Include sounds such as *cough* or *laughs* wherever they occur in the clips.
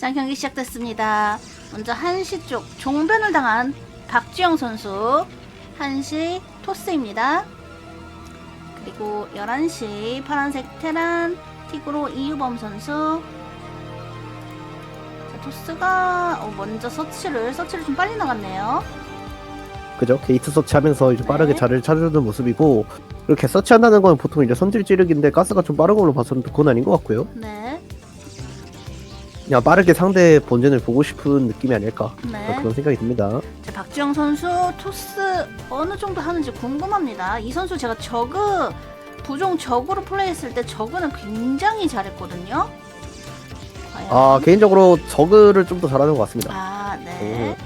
자, 경기 시작됐습니다. 먼저 1시 쪽 종변을 당한 박주영 선수. 1시 토스입니다. 그리고 11시 파란색 테란 틱으로 이유범 선수. 자, 토스가 어, 먼저 서치를, 서치를 좀 빨리 나갔네요. 그죠? 게이트 서치하면서 이제 빠르게 네. 자리를 찾아주는 모습이고 이렇게 서치한다는 건 보통 이제 선질 찌르기인데 가스가 좀 빠른 걸로 봐서는 그건 아닌 것 같고요. 네. 그냥 빠르게 상대 본진을 보고 싶은 느낌이 아닐까 네. 그런 생각이 듭니다. 자, 박주영 선수 토스 어느 정도 하는지 궁금합니다. 이 선수 제가 저그 부종 저그로 플레이했을 때 저그는 굉장히 잘했거든요. 과연? 아 개인적으로 저그를 좀 더 잘하는 것 같습니다. 아, 네.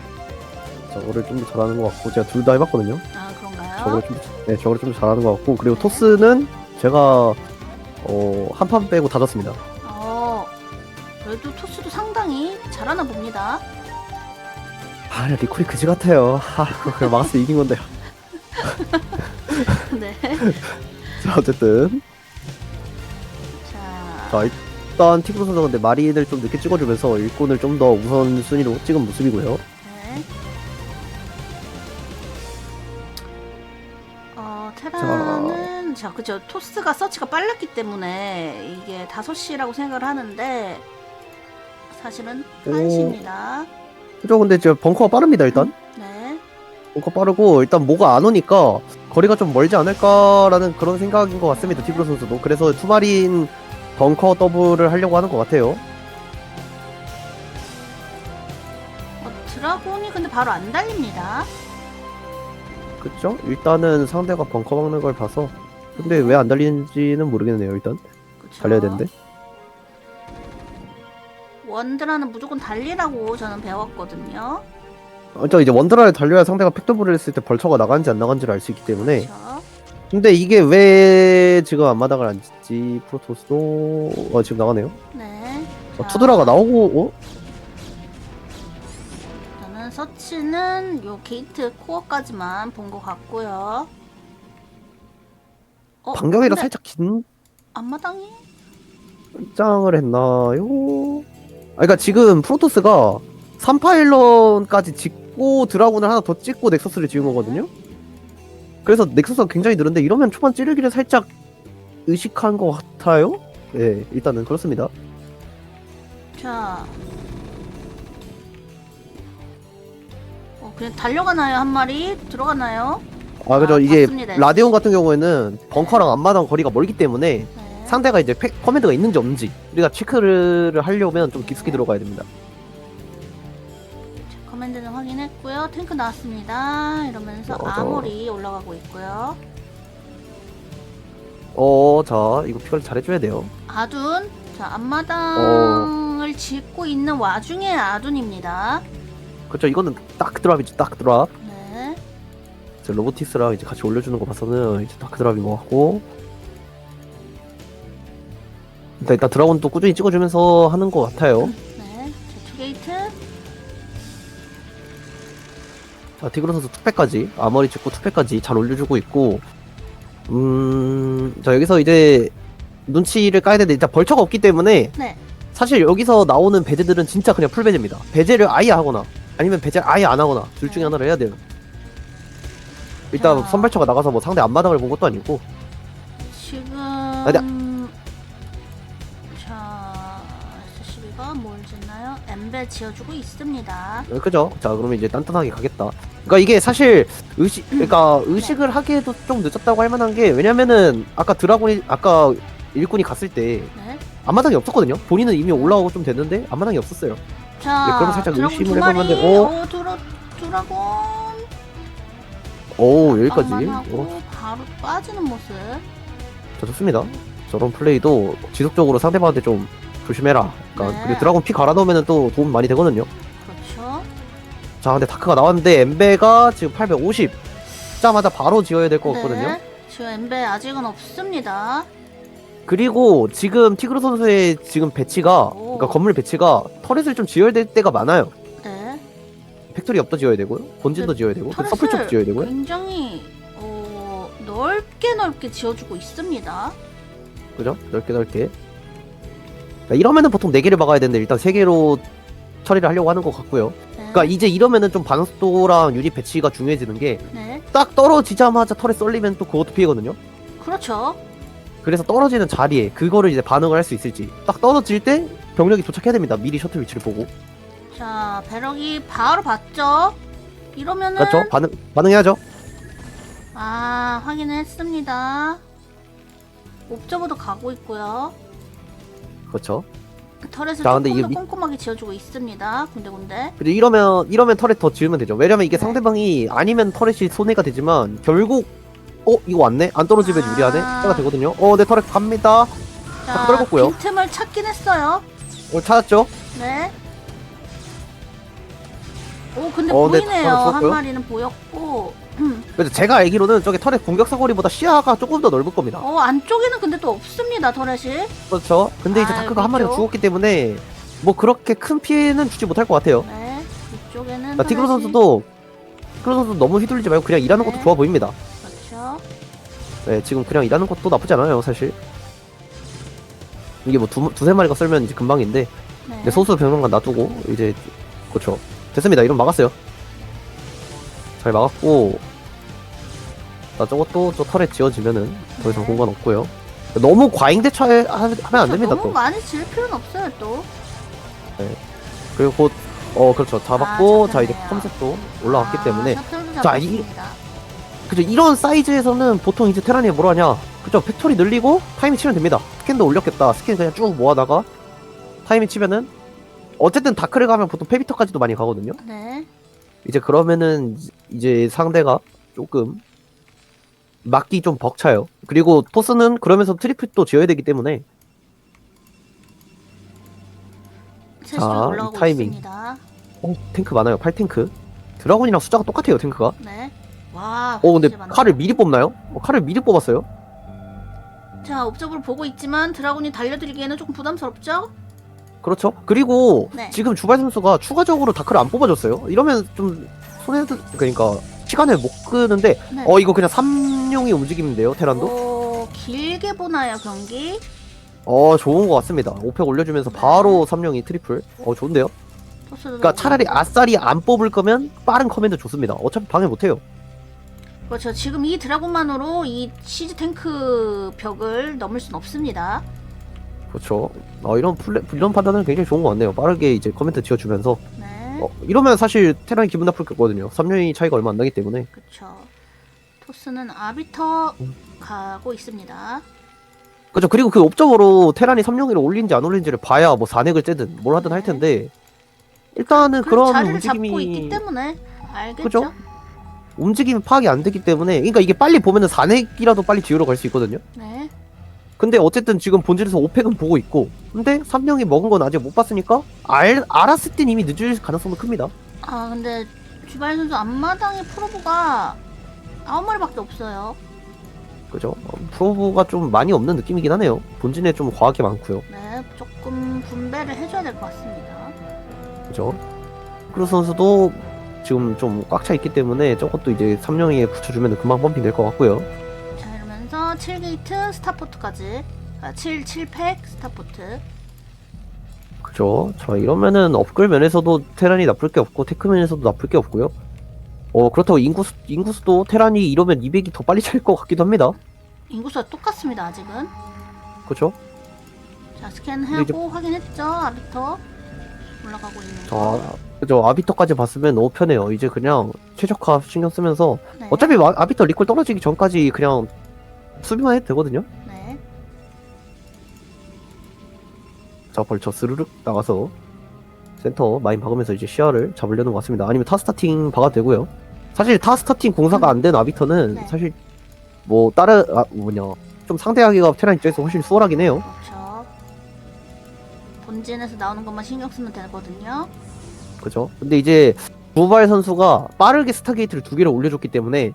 저거를 좀 더 잘하는 것 같고 제가 둘 다 해봤거든요. 아, 그런가요? 저거를 좀, 네, 저거를 좀더 잘하는 것 같고 그리고 토스는 제가 어, 한 판 빼고 다 졌습니다. 잘하나 봅니다. 아 리콜이 그지 같아요. 아 그냥 막았으면 이긴 건데요. *laughs* 네. *laughs* 자 어쨌든 자, 자 일단 티그로 선수 근데 마린을 좀 늦게 찍어주면서 일꾼을 좀 더 우선 순위로 찍은 모습이고요. 네. 어, 테라는 자, 그죠. 토스가 서치가 빨랐기 때문에 이게 5시라고 생각을 하는데 사실은 오. 1시입니다. 그죠? 근데 저 벙커가 빠릅니다 일단. 네. 벙커 빠르고 일단 뭐가 안 오니까 거리가 좀 멀지 않을까라는 그런 생각인 것 같습니다. 티그로 선수도. 그래서 투마린 벙커 더블을 하려고 하는 것 같아요. 어, 드라곤이 근데 바로 안 달립니다. 그쵸? 일단은 상대가 벙커 막는 걸 봐서 근데 왜 안 달리는지는 모르겠네요 일단 그쵸? 달려야 되는데 원드라는 무조건 달리라고 저는 배웠거든요. 어, 저 이제 원드라를 달려야 상대가 팩더블을 했을 때 벌처가 나간지 안 나간지를 알 수 있기 때문에 그렇죠. 근데 이게 왜 지금 앞마당을 안 짓지 프로토스도 어 지금 나가네요 네. 어, 자, 투드라가 나오고 어? 저는 서치는 요 게이트 코어까지만 본 것 같고요. 어, 반경이라 근데 살짝 앞마당이 긴장을 했나요? 아 그러니까 지금 프로토스가 3파일런까지 짓고 드라군을 하나 더 찍고 넥서스를 지은 거거든요 그래서 넥서스가 굉장히 느른데 이러면 초반 찌르기를 살짝 의식한 것 같아요 네 일단은 그렇습니다 자. 어, 그냥 달려가나요 한 마리 들어가나요? 아 그죠 아, 이게 봤습니다. 라디온 같은 경우에는 벙커랑 앞마당 거리가 멀기 때문에 네. 상대가 이제 팩, 커맨드가 있는지 없는지 우리가 체크를 하려면 좀 깊숙이 들어가야 됩니다 자, 커맨드는 확인했고요. 탱크 나왔습니다. 이러면서 맞아. 아모리 올라가고 있고요. 어 자 이거 피컬 잘해줘야 돼요 아둔. 자 앞마당을 짓고 있는 와중에 아둔입니다. 그렇죠 이거는 딱 드랍이지 딱 드랍 네. 이제 로보티스랑 이제 같이 올려주는 거 봐서는 이제 다크 드랍인 것 같고 일단, 일단 드라곤도 꾸준히 찍어주면서 하는 것 같아요 네. 자 투게이트. 자 티그로 선수 투패까지 아머리 찍고 투패까지 잘 올려주고 있고 음 자 여기서 이제 눈치를 까야 되는데 일단 벌처가 없기 때문에 네. 사실 여기서 나오는 배제들은 진짜 그냥 풀배제입니다 배제를 아예 하거나 아니면 배제를 아예 안 하거나 둘 중에 하나를 해야 돼요 일단 자. 선발처가 나가서 뭐 상대 앞마당을 본 것도 아니고 지금 네. 자 엠베 지어주고 있습니다. 어, 그죠? 자, 그러면 이제 단단하게 가겠다. 그러니까 이게 사실 의식, 그러니까 의식을 하기에도 좀 늦었다고 할 만한 게 왜냐면은 아까 드라곤이 아까 일꾼이 갔을 때 네. 앞마당이 없었거든요. 본인은 이미 올라오고 좀 됐는데 앞마당이 없었어요. 자 네, 그러면 살짝 드라곤 의심을 두 마리. 해봤는데, 어? 어 드라 드라곤 오 여기까지. 하고 어, 바로 빠지는 모습. 자, 좋습니다. 저런 플레이도 지속적으로 상대방한테 좀 조심해라. 그러니까 네. 그리고 드라곤 피 갈아 넣으면 또 도움 많이 되거든요. 그렇죠. 자, 근데 다크가 나왔는데 엠베가 지금 850. 자마자 바로 지어야 될 것 같거든요. 네. 지금 엠베 아직은 없습니다. 그리고 지금 티그르 선수의 지금 배치가 오. 그러니까 건물 배치가 터렛을 좀 지어야 될 때가 많아요. 네. 팩토리 옆도 지어야 되고요. 본진도 네, 지어야 되고 그 터렛을 서플 쪽 지어야 되고요. 굉장히 어, 넓게 넓게 지어주고 있습니다. 그죠? 넓게 넓게. 자, 이러면은 보통 4개를 막아야 되는데 일단 3개로 처리를 하려고 하는 것 같고요. 네. 그러니까 이제 이러면은 좀 반응속도랑 유닛 배치가 중요해지는 게 딱 네. 떨어지자마자 털에 썰리면 또 그것도 피해거든요. 그렇죠. 그래서 떨어지는 자리에 그거를 이제 반응을 할 수 있을지 딱 떨어질 때 병력이 도착해야 됩니다. 미리 셔틀 위치를 보고 자, 배럭이 바로 봤죠? 이러면은 그렇죠? 반응 반응해야죠. 아, 확인했습니다. 옵저버도 가고 있고요. 그렇죠. 자, 근데 조금 더 이게 미- 꼼꼼하게 지어주고 있습니다. 군데군데. 그리고 이러면 이러면 터렛 더 지으면 되죠. 왜냐면 이게 네. 상대방이 아니면 터렛이 손해가 되지만 결국 어 이거 왔네 안 떨어지면 아. 유리하네 해가 되거든요. 어내 터렛 갑니다. 자, 떨궜고요. 빈틈을 찾긴 했어요. 어 찾았죠? 네. 오, 근데 어, 네, 보이네요. 한. 마리는 보였고. 그래서 제가 알기로는 저게 터렛 공격 사거리보다 시야가 조금 더 넓을 겁니다. 어, 안쪽에는 근데 또 없습니다, 터렛이. 그렇죠. 근데 이제 아, 다크가 한 마리가 그렇죠. 죽었기 때문에 뭐 그렇게 큰 피해는 주지 못할 것 같아요. 네. 이쪽에는. 자, 티그로 터렛이- 선수도 티그로 선수 너무 휘둘리지 말고 그냥 일하는 것도 네. 좋아 보입니다. 그렇죠. 네, 지금 그냥 일하는 것도 나쁘지 않아요, 사실. 이게 뭐 두, 두세 마리가 썰면 이제 금방인데 네. 소수 병력만 놔두고 이제 그렇죠. 됐습니다. 이런 막았어요. 잘 막았고 자 저것도 저 털에 지어지면은 더 이상 네. 공간 없고요. 너무 과잉 대처하면 안 됩니다 너무 또. 많이 질 필요는 없어요, 또. 그리고 곧 어 그렇죠 잡았고 아, 자 이제 잡혔네요. 컴셋도 올라왔기 아, 때문에 셔틀도 자, 이- 잡았습니다. 그죠 이런 사이즈에서는 보통 이제 테란이 뭐라 하냐 그죠 팩토리 늘리고 타이밍 치면 됩니다 스캔도 올렸겠다 스캔 그냥 쭉 모아다가 타이밍 치면은 어쨌든 다크를 가면 보통 페비터까지도 많이 가거든요 네. 이제 그러면은 이제 상대가 조금 막기 좀 벅차요 그리고 토스는 그러면서 트리플도 지어야 되기 때문에 자, 이 올라오고 타이밍. 있습니다. 어 탱크 많아요 8탱크 드라곤이랑 숫자가 똑같아요 탱크가 네. 와. 어 근데 많네요. 칼을 미리 뽑나요? 어, 칼을 미리 뽑았어요? 자, 옵저브를 보고 있지만 드라군이 달려들기에는 조금 부담스럽죠? 그렇죠. 그리고 네. 지금 주발 선수가 추가적으로 다크를 안 뽑아줬어요. 이러면 좀 손해도 그러니까 시간을 못 끄는데 네. 어 이거 그냥 삼룡이 움직임인데요 테란도? 오, 길게 보나요, 경기? 어 좋은 것 같습니다. 오펙 올려주면서 바로 삼룡이 트리플. 어 좋은데요? 토스도 그러니까 차라리 아싸리 안 뽑을 거면 빠른 커맨드 좋습니다. 어차피 방해 못 해요. 그렇죠. 지금 이 드라군만으로 이 시즈 탱크 벽을 넘을 순 없습니다. 그렇죠. 어 이런 플레 이런 판단은 굉장히 좋은 것 같네요. 빠르게 이제 커멘트 지어주면서 네. 어, 이러면 사실 테란이 기분 나쁠 거거든요. 삼룡이 차이가 얼마 안 나기 때문에. 그렇죠. 토스는 아비터 음. 가고 있습니다. 그죠 그리고 그 옵저버로 테란이 3용이를 올린지 안 올린지를 봐야 뭐 산액을 째든 뭘 하든 할 텐데 일단은 그런 그런 자리를 잡고 있기 움직임이 때문에 알겠죠? 그죠? 움직임이 파악이 안 되기 때문에 그러니까 이게 빨리 보면은 산액이라도 빨리 지우러 갈수 있거든요 네. 근데 어쨌든 지금 본질에서 오펙은 보고 있고 근데 3용이 먹은 건 아직 못 봤으니까 알, 알았을 땐 이미 늦을 가능성도 큽니다. 아 근데 주발 선수 앞마당에 프로브가 아홉 마리밖에 없어요. 그죠? 어, 프로브가 좀 많이 없는 느낌이긴 하네요. 본진에 좀 과하게 많고요. 네, 조금 분배를 해줘야 될 것 같습니다. 그죠? 크루 선수도 지금 좀 꽉 차 있기 때문에 저것도 이제 3용에 붙여주면 금방 펌핑 될 것 같고요 7게이트 스타포트까지 아, 7, 7팩 스타포트 그죠. 자, 이러면은 업글 면에서도 테란이 나쁠 게 없고, 테크 면에서도 나쁠 게 없고요. 어, 그렇다고 인구수, 인구수도 테란이 이러면 200이 더 빨리 찰 것 같기도 합니다. 인구수가 똑같습니다 아직은 그죠? 자 근데 스캔하고 확인했죠 아비터 올라가고 있는 자, 거 그죠. 아비터까지 봤으면 너무 편해요. 이제 그냥 최적화 신경 쓰면서, 네. 어차피 마- 아비터 리콜 떨어지기 전까지 그냥 수비만 해도 되거든요. 네. 자, 벌쳐 스르륵 나가서 센터 마인 박으면서 이제 시야를 잡으려는 것 같습니다. 아니면 타 스타팅 박아도 되고요. 사실 타 스타팅 공사가 안 된 아비터는 네. 사실 뭐 다른 아 뭐냐 좀 상대하기가 테란 입장에서 훨씬 수월하긴 해요. 그렇죠 본진에서 나오는 것만 신경 쓰면 되거든요 그죠? 근데 이제 두발 선수가 빠르게 스타게이트를 두 개를 올려줬기 때문에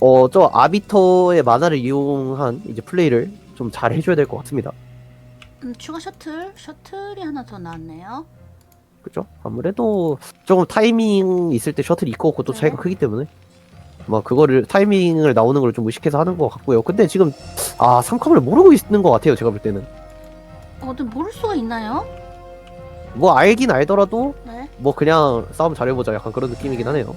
어 저 아비터의 만화를 이용한 이제 플레이를 좀 잘 해줘야 될 것 같습니다. 음, 추가 셔틀 셔틀이 하나 더 나왔네요 그죠? 아무래도 조금 타이밍 있을 때 셔틀이 있고 없고 또 네. 차이가 크기 때문에 뭐 그거를 타이밍을 나오는 걸 좀 의식해서 하는 것 같고요. 근데 지금 아 삼컴을 모르고 있는 것 같아요. 제가 볼 때는 어 근데 모를 수가 있나요? 뭐 알긴 알더라도 네. 뭐 그냥 싸움 잘해보자 약간 그런 느낌이긴 하네요.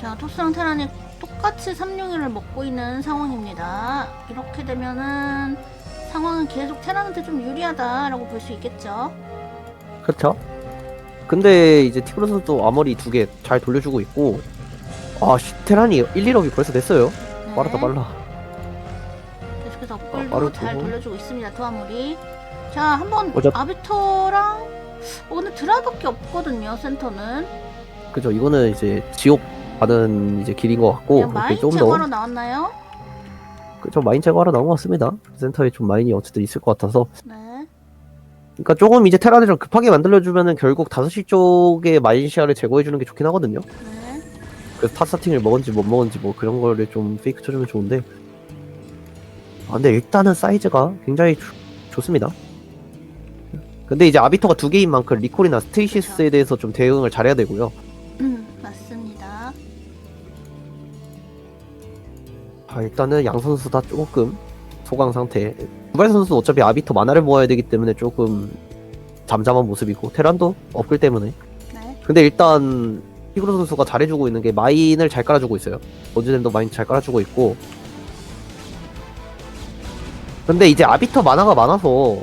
자, 토스랑 테란이 똑같이 361을 먹고 있는 상황입니다. 이렇게 되면은 상황은 계속 테란한테 좀 유리하다라고 볼 수 있겠죠. 그렇죠. 근데 이제 티그로 선수도 아머리 두 개 잘 돌려주고 있고 아 씨, 테란이 1, 1억이 벌써 됐어요. 네. 빠르다 빨라. 계속해서 아, 업글도 빠르고. 잘 돌려주고 있습니다. 두아무리. 자, 한번 어차- 아비터랑 어, 근데 드라밖에 없거든요. 센터는 그죠. 이거는 이제 지옥 가는 이제 길인 것 같고 그냥 그렇게 마인 좀더 나왔나요? 그죠 마인 제거하러 나온 것 같습니다. 센터에 좀 마인이 어쨌든 있을 것 같아서 네. 그러니까 조금 이제 테란을 좀 급하게 만들어주면은 결국 5시 쪽에 마인 시야를 제거해주는 게 좋긴 하거든요. 네. 그래서 탑스팅을 먹은지 못 먹은지 뭐 그런 거를 좀 페이크 쳐주면 좋은데 아 근데 일단은 사이즈가 굉장히 좋- 좋습니다 근데 이제 아비터가 두 개인 만큼 리콜이나 스테이시스에 대해서 좀 대응을 잘해야 되고요 아 일단은 양 선수 다 조금 소강 상태 두발 선수는 어차피 아비터 만화를 모아야 되기 때문에 조금 잠잠한 모습이고 테란도 업글 때문에 네. 근데 일단 히그로 선수가 잘해주고 있는 게 마인을 잘 깔아주고 있어요. 버즈랜도 마인 잘 깔아주고 있고. 근데 이제 아비터 만화가 많아서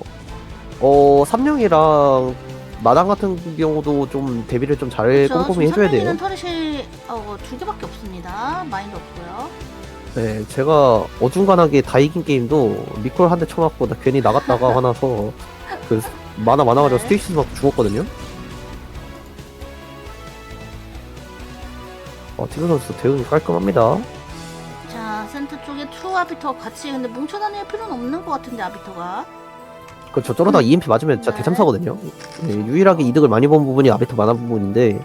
어 삼룡이랑 마당 같은 경우도 좀 대비를 좀 잘 그렇죠. 꼼꼼히 지금 해줘야 돼요. 삼명이는 터렛이 어, 두 개밖에 없습니다. 마인도 없고요. 네, 제가 어중간하게 다 이긴 게임도 미콜 한 대 쳐맞고 나 괜히 나갔다가 *laughs* 화나서 그 만화 많아가지고 네. 스테이시스 맞고 죽었거든요. 어, 티그 선수 대응이 깔끔합니다. 자, 센터 쪽에 투 아비터 같이 근데 뭉쳐 다닐 필요는 없는 것 같은데 아비터가. 그렇죠. 저러다 EMP 맞으면 진짜 네. 대참사거든요. 네, 유일하게 이득을 많이 본 부분이 아비터 만화 부분인데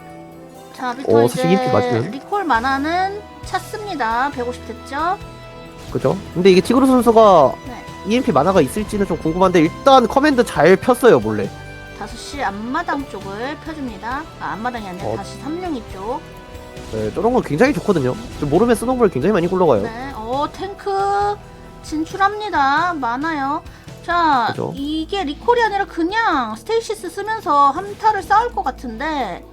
자, 아비터 어, 이제 사실 EMP 맞으면? 리콜 만화는 찼습니다. 150 됐죠? 그죠? 근데 이게 티그로 선수가 네. EMP 만화가 있을지는 좀 궁금한데 일단 커맨드 잘 폈어요 몰래. 5시 앞마당 쪽을 펴줍니다. 아, 앞마당이 아니라 어. 다시 삼룡이 쪽. 네, 저런 건 굉장히 좋거든요. 좀 모르면 스노볼 굉장히 많이 굴러가요. 네, 어 탱크 진출합니다. 많아요. 자, 그죠. 이게 리콜이 아니라 그냥 스테이시스 쓰면서 한타를 쌓을 것 같은데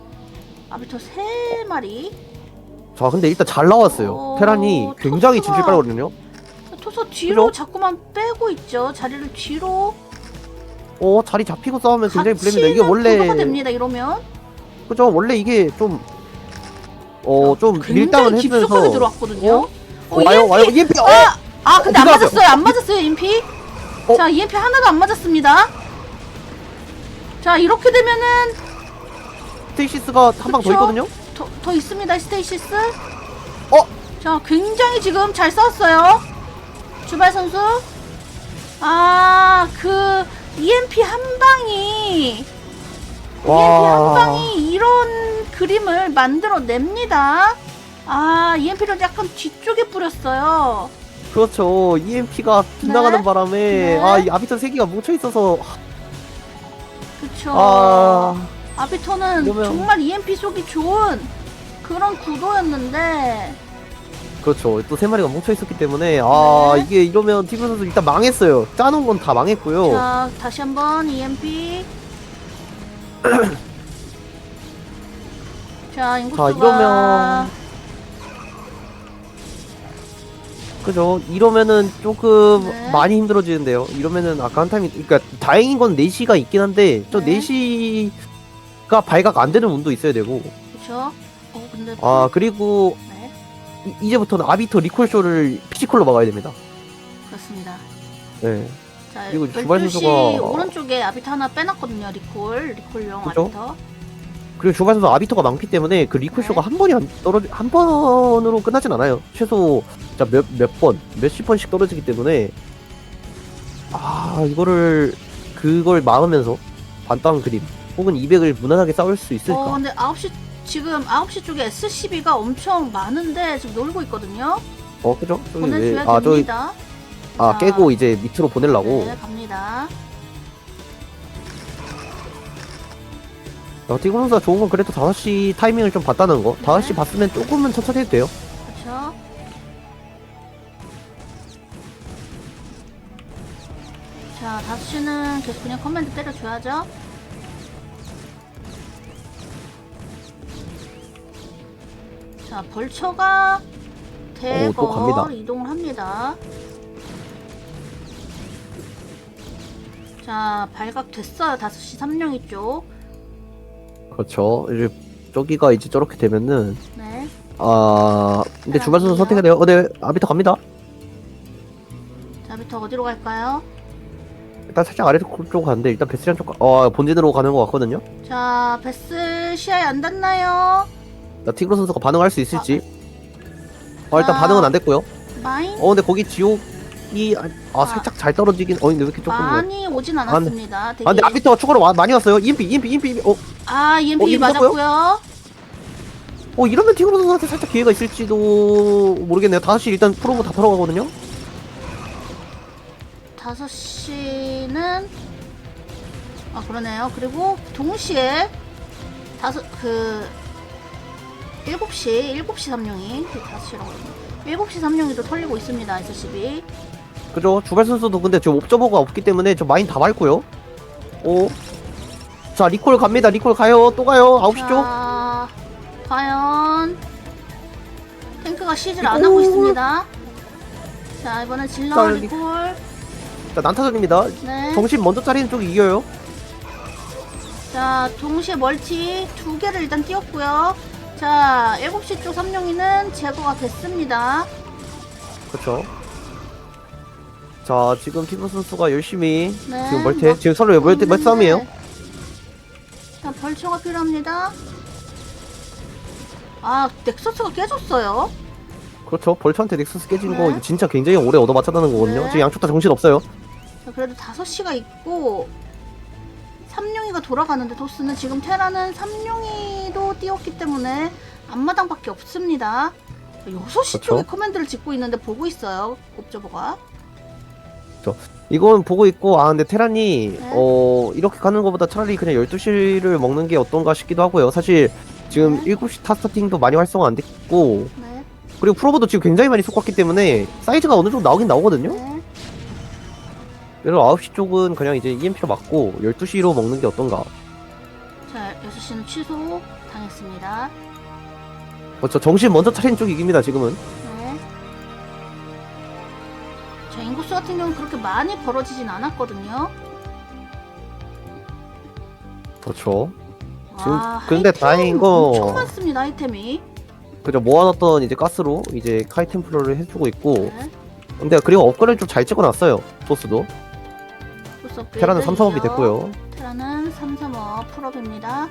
아비터 세 마리. 자 근데 일단 잘 나왔어요. 어, 테란이 굉장히 토스가- 진출 빠르거든요. 토서 뒤로 그죠? 자꾸만 빼고 있죠. 자리를 뒤로. 어 자리 잡히고 싸우면 굉장히 불리합니다. 이게 구도가 원래 됩니다. 이러면 그죠? 원래 이게 좀 어좀 굉장히 밀당을 깊숙하게 해주면서 들어왔거든요. 어? 어, 와요 EMP. 와요 EMP 어! 아, 아 근데 안 맞았어요. 안 맞았어요. EMP. 어? 자, EMP 하나가 안 맞았습니다. 자, 이렇게 되면은 스테이시스가 한 방 더 그쵸? 있거든요. 더, 더 있습니다. 스테이시스. 어? 자, 굉장히 지금 잘 싸웠어요. 주발 선수. 아, 그 EMP 한 방이 EMP 한 방이 이런 그림을 만들어 냅니다. 아, EMP를 약간 뒤쪽에 뿌렸어요. 그렇죠. EMP가 빗나가는 네. 바람에 네. 아이 아비터 세 개가 뭉쳐 있어서 그쵸. 아 아비터는 이러면- 정말 EMP 쏘기 좋은 그런 구도였는데 그렇죠. 또 세 마리가 뭉쳐 있었기 때문에 아 네. 이게 이러면 티그 선수 일단 망했어요. 짜놓은 건 다 망했고요. 자 다시 한번 EMP *clears throat* 자 인구수가 자, 이러면 그죠. 이러면은 조금 네. 많이 힘들어지는데요. 이러면은 아까 한 타임이 그러니까 다행인 건 4시가 있긴 한데 저 네. 4시 가 발각 안 되는 운도 있어야 되고. 그쵸? 어 근데 아 그리고 네? 이- 이제부터는 아비터 리콜 쇼를 피지컬로 막아야 됩니다. 그렇습니다. 네. 자 그리고 주발 12시 선수가- 오른쪽에 아비터 하나 빼놨거든요 리콜. 리콜용 그죠? 아비터. 그리고 주발 선수 아비터가 많기 때문에 그 리콜 쇼가 한 번이 안 떨어지 한 번으로 끝나진 않아요. 최소 몇몇 번, 몇십 번씩 떨어지기 때문에. 아 이거를 그걸 막으면서 반땅 그림 혹은 200을 무난하게 싸울 수 있을까? 어 근데 9시 지금 9시 쪽에 SCB가 엄청 많은데 지금 놀고 있거든요 어 그죠? 저기? 보내줘야 아 저기 됩니다 아 자, 깨고 이제 밑으로 보내려고. 네 갑니다 어, 티그 선수가 좋은 건 그래도 5시 타이밍을 좀 봤다는 거. 5시 봤으면 조금은 천천히 해도 돼요. 그렇죠. 자, 다수씨는 계속 그냥 커맨드 때려줘야죠. 자, 벌처가 또 대거 갑니다. 이동을 합니다. 자, 발각됐어요. 5시 3명이 쪽. 그렇죠. 이제 저기가 이제 저렇게 되면은 네. 아 근데 주말 선수 선택해야 돼요. 어, 네 아비터 갑니다. 자, 부터 어디로 갈까요? 일단 살짝 아래쪽 가는데 일단 베스리안 쪽, 가- 어 본진으로 가는 것 같거든요. 자, 베스 시야에 안 닿나요? 나 티그로 선수가 반응할 수 있을지. 어 일단 아. 반응은 안 됐고요. 마인? 어 근데 거기 지옥이 아, 아, 살짝 잘 떨어지긴. 어 근데 왜 이렇게 조금. 아 많이 오진 않았습니다. 되게 근데 아비터가 추가로 와, 많이 왔어요. EMP EMP. EMP. 어, 아, EMP 어, EMP 맞았고요. 어 이러면 티그로 선수한테 살짝 기회가 있을지도 모르겠네요. 다시 일단 프로브 다 털어가거든요. 5시는 아, 그러네요. 그리고 동시에 다섯 그 7시, 7시 삼룡이 5시라고 그러네. 7시 삼룡이도 털리고 있습니다. SCB. 그죠? 주발 선수도 근데 지금 옵저버가 없기 때문에 저 마인 다 밟고요. 오. 자, 리콜 갑니다. 리콜 가요. 또 가요. 9시 쪽. 자, 과연 탱크가 시즈를 안 하고 있습니다. 자, 이번엔 질러 자, 리- 리콜. 자, 난타전입니다. 네. 정신 먼저 차리는 쪽이 이겨요. 자, 동시에 멀티 두 개를 일단 띄웠고요. 자, 7시 쪽 삼룡이는 제거가 됐습니다. 그렇죠. 자, 지금 티브 선수가 열심히 네. 지금 멀티, 뭐- 지금 서로 멀티, 멀티 싸움이에요. 있는데. 자, 벌초가 필요합니다. 아, 넥서스가 깨졌어요. 그렇죠. 벌처한테 넥서스 깨진 거 네. 이거 진짜 굉장히 오래 얻어 맞췄다는 거거든요. 네. 지금 양쪽 다 정신 없어요. 자, 그래도 5시가 있고, 삼룡이가 돌아가는데 도스는 지금 테라는 삼룡이 도 띄웠기 때문에 앞마당밖에 없습니다. 6시 그렇죠. 쪽에 커맨드를 짓고 있는데 보고 있어요. 옵저버가. 이건 보고 있고, 아, 근데 테란이, 네. 어, 이렇게 가는 것보다 차라리 그냥 12시를 먹는 게 어떤가 싶기도 하고요. 사실, 지금 네. 7시 타스타팅도 많이 활성화 안 됐고, 네. 그리고 프로보도 지금 굉장히 많이 속았기 때문에 사이즈가 어느 정도 나오긴 나오거든요. 네. 그래서 9시 쪽은 그냥 이제 EMP로 맞고 12시로 먹는 게 어떤가. 자, 6시는 취소 당했습니다. 그렇죠. 정신 먼저 차리는 쪽이 이깁니다, 지금은. 네. 자, 인구수 같은 경우는 그렇게 많이 벌어지진 않았거든요. 그렇죠. 지금 와, 근데 아이템 다행인 거- 엄청 많습니다, 아이템이. 그죠. 모아놨던 이제 가스로 이제 카이 템플러를 해주고 있고. 네. 근데 그리고 업그레이드 좀 잘 찍어놨어요. 토스도. 테라는 3, 3업이 이죠. 됐고요. 테라는 3, 3업 풀업입니다.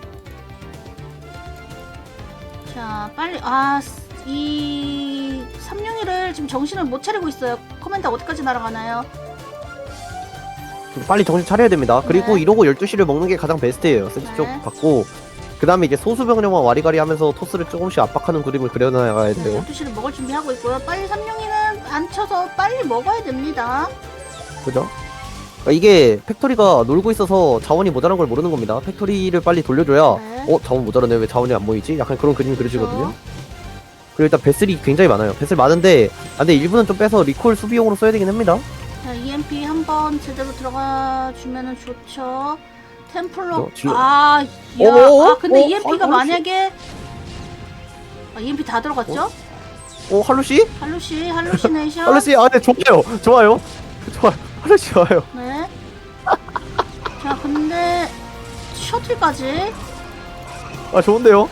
자, 빨리 아, 이 삼룡이를 지금 정신을 못 차리고 있어요. 커맨드 어디까지 날아가나요? 좀 빨리 정신 차려야 됩니다. 그리고 네. 이러고 12시를 먹는 게 가장 베스트예요. 센스 네. 쪽 받고. 그 다음에 이제 소수병력만 와리가리 하면서 토스를 조금씩 압박하는 그림을 그려나가야 네, 돼요. 12시를 먹을 준비하고 있고요. 빨리 삼룡이는 안 쳐서 빨리 먹어야 됩니다. 그죠? 그러니까 이게 팩토리가 놀고 있어서 자원이 모자란 걸 모르는 겁니다. 팩토리를 빨리 돌려줘야 네. 어 자원 모자라네 왜 자원이 안 모이지? 약간 그런 그림이 그려지거든요. 그리고 일단 배슬이 굉장히 많아요. 배슬 많은데 아, 근데 일부는 좀 빼서 리콜 수비용으로 써야 되긴 합니다. 자, EMP 한번 제대로 들어가 주면은 좋죠. 템플러. 그죠, 질러- 아, 야, 어어어? 아, 근데 어? EMP가 어, 어, 만약에 아, EMP 다 들어갔죠? 어 할루시? 할루시, 할루시네이션. 할루시 아네 좋아요. 좋아요. 좋아요. 할루시 좋아요. 네. 자, 근데 셔틀까지. 아 좋은데요?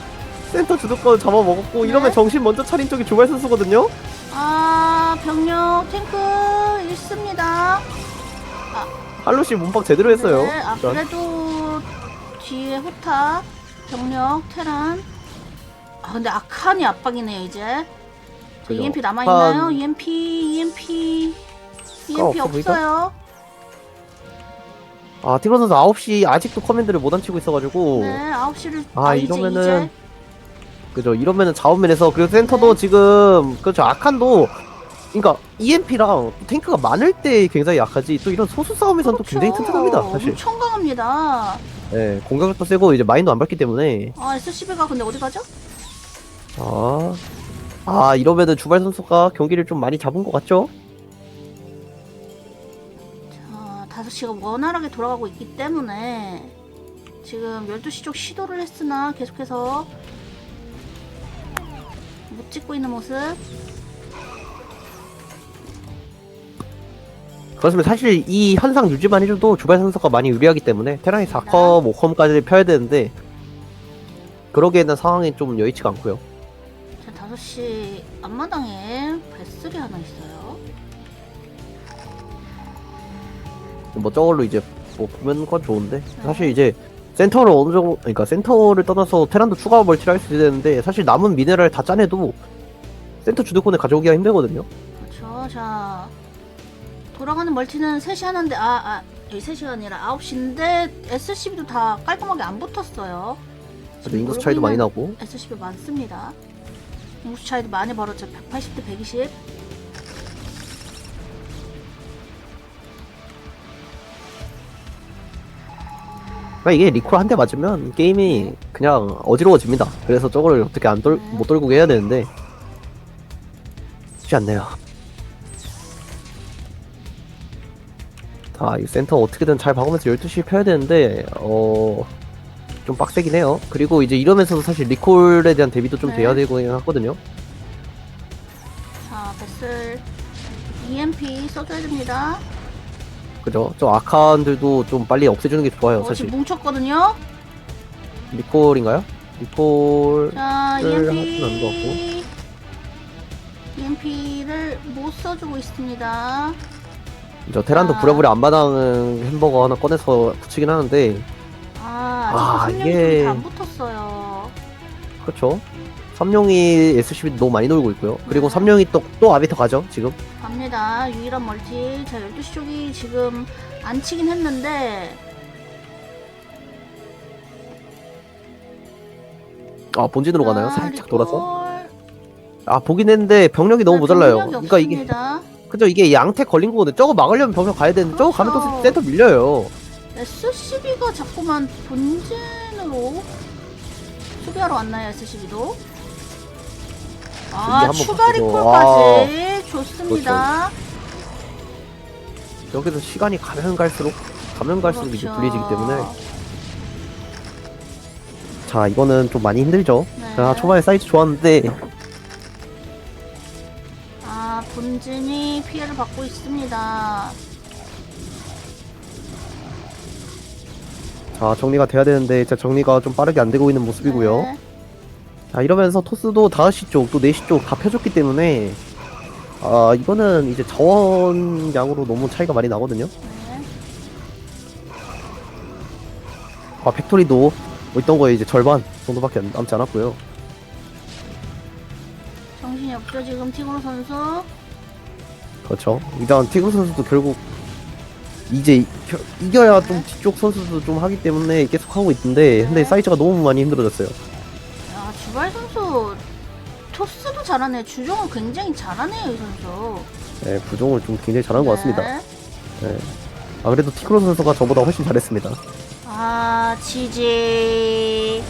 센터 주도권 잡아먹었고 네. 이러면 정신 먼저 차린 쪽이 조발 선수거든요. 아, 병력 탱크 있습니다. 할루시 몸박 제대로 했어요. 네, 아, 일단. 그래도 뒤에 호타, 병력, 테란. 아, 근데 아칸이 압박이네요, 이제. 자, 그죠. EMP 남아있나요? EMP, EMP. EMP 없어 보이죠? 없어요. 아 티그로 선수 9시 아직도 커맨드를 못 안치고 있어가지고 네, 9시를. 아, 이제, 이러면은 이제. 그죠 이러면은 자원면에서 그리고 센터도 네. 지금 그렇죠 아칸도 그러니까 EMP랑 탱크가 많을 때 굉장히 약하지 또 이런 소수 싸움에서는 또 굉장히. 튼튼합니다 사실 엄청 강합니다. 네 공격력도 세고 이제 마인도 안 밟기 때문에 아, SCB가 근데 어디 가죠? 아, 아 이러면은 주발 선수가 경기를 좀 많이 잡은 것 같죠? 5시가 원활하게 돌아가고 있기 때문에 지금 12시 쪽 시도를 했으나 계속해서 못 찍고 있는 모습. 그렇습니다. 사실 이 현상 유지만 해줘도 주발 선수가 많이 유리하기 때문에 테란이 4컴, 5컴까지 펴야 되는데 그러기에는 상황이 좀 여의치가 않고요. 자, 5시 앞마당에 뱃슬이 하나 있어요. 뭐 저걸로 이제 뭐 보면 건 좋은데 사실 이제 센터를 어느 정도 그러니까 센터를 떠나서 테란도 추가 멀티를 할수 되는데 사실 남은 미네랄 다 짜내도 센터 주도권에 가져오기가 힘들거든요. 그렇죠. 자, 돌아가는 멀티는 3시 하나인데, 아, 아, 여기 3시가 아니라 9시인데, SCB도 다 깔끔하게 안 붙었어요. 그래도 인구수 차이도 많이 나고 SCB 많습니다. 인구수 차이도 많이 벌었죠. 180 대 120. 그러니까 이게 리콜 한 대 맞으면 게임이 그냥 어지러워집니다. 그래서 저거를 어떻게 안 돌, 못 돌고 해야 되는데 쉽지 않네요. 자, 이 센터 어떻게든 잘 박으면서 12시 펴야 되는데 어... 좀 빡세긴 해요. 그리고 이제 이러면서도 사실 리콜에 대한 대비도 좀 네. 돼야 되고 하거든요. 자, 베슬 EMP 써줘야 됩니다. 그죠? 저 아칸들도 좀 빨리 없애주는 게 좋아요, 어, 사실. 지금 뭉쳤거든요. 리콜인가요? 리콜 자, 를 EMP. 것. EMP를 못 써주고 있습니다. 저 테란도 아. 부랴부랴 앞마당 햄버거 하나 꺼내서 붙이긴 하는데 아, 아, 아직도 3년 이게- 다안 붙었어요. 그렇죠. 삼룡이 SCB 너무 많이 놀고 있고요. 그리고 네. 삼룡이 또, 또 아비터 가죠, 지금. 갑니다. 유일한 멀티. 자, 12시 쪽이 지금 안 치긴 했는데, 아, 본진으로 가나요? 아, 살짝 리콜. 돌아서? 아, 보긴 했는데 병력이 너무 네, 모자라요. 그러니까 이게. 그죠, 이게 양택 걸린 거거든요. 저거 막으려면 병력 가야 되는데, 저거 가면 그렇죠. 또 센터 밀려요. SCB가 자꾸만 본진으로 수비하러 왔나요, SCB도? 아, 한번 추가 바꾸죠. 리콜까지 좋습니다. 여기서 시간이 가면 갈수록, 가면 갈수록 이제 그렇죠. 불리해지기 때문에. 자, 이거는 좀 많이 힘들죠. 네. 자, 초반에 사이즈 좋았는데, 아, 본진이 피해를 받고 있습니다. 자, 정리가 돼야 되는데, 정리가 좀 빠르게 안 되고 있는 모습이고요. 네. 자 이러면서 토스도 5시 쪽 또 4시 쪽 다 펴줬기 때문에 아 이거는 이제 자원 양으로 너무 차이가 많이 나거든요 네. 아 팩토리도 뭐 있던 거에 이제 절반 정도밖에 안- 남지 않았고요 정신이 없죠, 지금 티그로 선수. 그렇죠 일단 티그 선수도 결국 이제 이- 겨- 이겨야 좀 뒤쪽 선수도 좀 하기 때문에 계속 하고 있던데 근데 사이즈가 너무 많이 힘들어졌어요 야, 주발 선수 토스도 잘하네요. 주종은 굉장히 잘하네요, 이 선수. 네 부종을 좀 굉장히 잘하는 것 같습니다 네. 아 그래도 티그로 선수가 저보다 훨씬 잘했습니다 아, 지지.